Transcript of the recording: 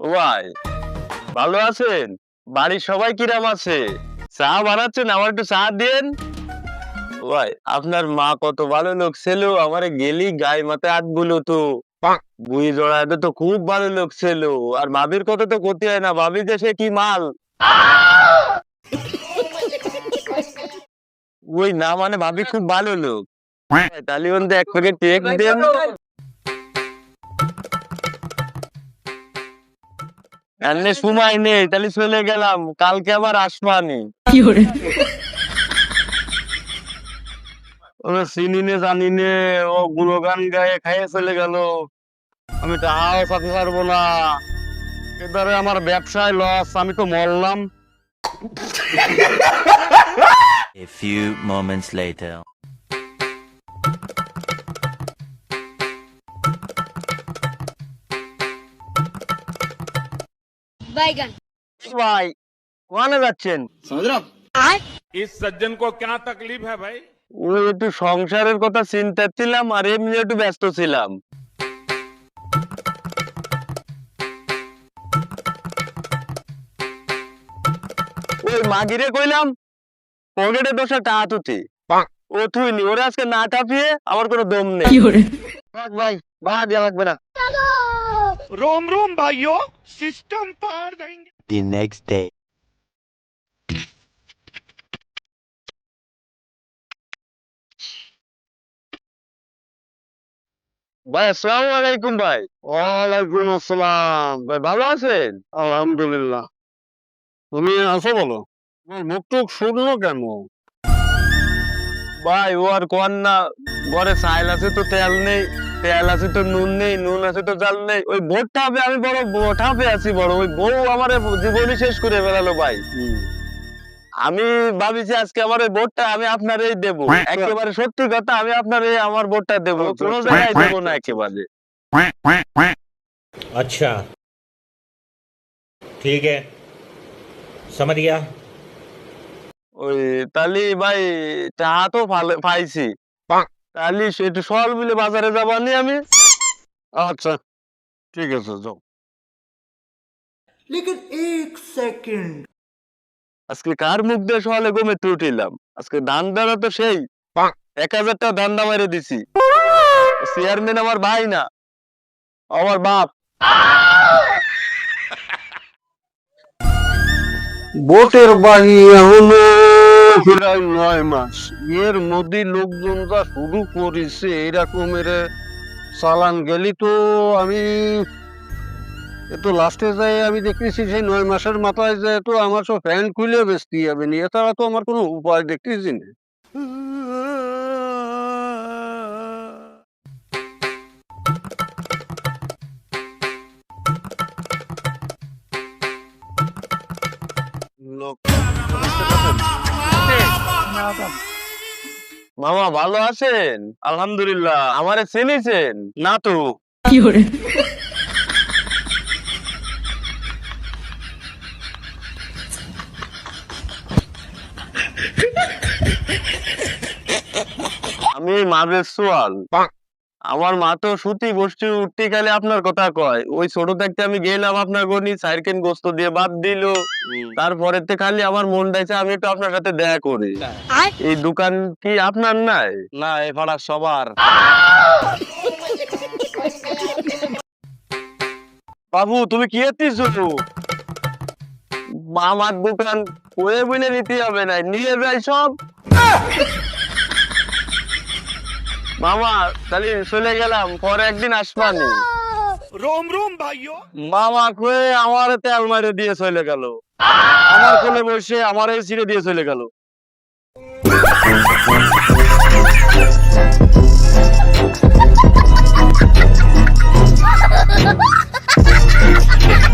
ভাই ভালো আছেন? বাড়ির সবাই কিরাম আছে? চা বানাচ্ছেন? আমার একটু চা দেন। ও ভাই আপনার মা কত ভালো লোক ছিল। আমার গেলি গায়ে মাথায় হাত বুলো তো। বুই তো খুব ভালো লোক ছিল। আর ভাবির কথা তো করতে হয় না। ভাবি যে সে কি মাল? ওই না মানে ভাবি খুব ভালো লোক। তাহলে এক প্যাকেট কেক দেন। এমনি সময় নেই তাহলে চলে গেলাম। কালকে আবার আসবানি ওরা চিনি নে জানি নে ও গুণগান গায়ে খাইয়ে চলে গেল। আমি টাকাও সাথে পারব না। এবারে আমার ব্যবসায় লস আমি তো মরলাম। A few moments later. बैगन ভাই ওখানে যাচ্ছেন इस सज्जन को क्या तकलीफ है भाई ওই একটু সংসারের কথা চিন্তা ছিলাম আর এমনি একটু ব্যস্ত ছিলাম ওই মাগিরে কইলাম পকেটে দোষা টাকা তুতি ও তুই নি ওরে আজকে না টাপিয়ে আমার কোনো দম নেই থাক ভাই ভাড়া দেওয়া লাগবে না रोम रोम भाइयों सिस्टम पार देंगे The next day. ভাই আসসালামু আলাইকুম ভাই ওয়ালাইকুম আসসালাম ভাই ভালো আছেন আলহামদুলিল্লাহ তুমি আছো বলো মুখ টুক শুকনো কেন ভাই ও আর কোয়ান না ঘরে চাইল আছে তো তেল নেই তেল আছে তো নুন নেই নুন আছে তো জাল নেই ওই ভোটটা হবে আমি বড় বোঠাপে আছি বড় ওই বউ আমার জীবনই শেষ করে ফেলালো ভাই আমি ভাবিছি আজকে আমার ওই ভোটটা আমি আপনারই দেবো একেবারে সত্যি কথা আমি আপনার আমার ভোটটা দেবো কোনো জায়গায় দেবো না একেবারে अच्छा ठीक है समझ गया ওই তালি ভাই টাহা তো পাইছি। তালি সেটু সল মিলে বাজারে যাবানি আমি? আচ্ছা ঠিক আছে যাও। লেকিন এক সেকেন্ড। আজকে কার মুখ দিয়ে সহলে গমে উঠিলাম? আজকে ধান দাঁড়া তো সেই। এক হাজারটা ধান দা দিছি। চেয়ারম্যান আমার ভাই না আমার বাপ। বোটের বাড়ি এখনও প্রায় নয় মাস। এর মধ্যে লোকজন যা শুরু করেছে এরকমের চালান গেলি তো আমি তো লাস্টে যাই আমি দেখতেছি সেই নয় মাসের মাথায় যে তো আমার সব প্যান্ট খুলে বেচতে যাবে নি। এছাড়া তো আমার কোনো উপায় দেখতেছি না। মামা ভালো আছেন? আলহামদুলিল্লাহ। আমারে চিনিছেন? না তো। আমি মাদের সোয়াল। আমার মা তো সুতি বসতে উঠতে গেলে আপনার কথা কয়। ওই ছোট থাকতে আমি গেলাম আপনার গনি সাইরকেন গোস্ত দিয়ে বাদ দিল। তারপরে তো খালি আমার মন চাইছে আমি একটু আপনার সাথে দেখা করি। এই দোকান কি আপনার নাই? না এ পাড়া সবার। বাবু তুমি কি এতিস আমার দোকান কয়ে বলে নিতে হবে না নিয়ে যাই সব। মামা তাহলে চলে গেলাম পরে একদিন আসবানি রোম রোম ভাইও মামা কয়ে আমার তেল মারে দিয়ে চলে গেল। আমার কোলে বসে আমার এই দিয়ে চলে গেল।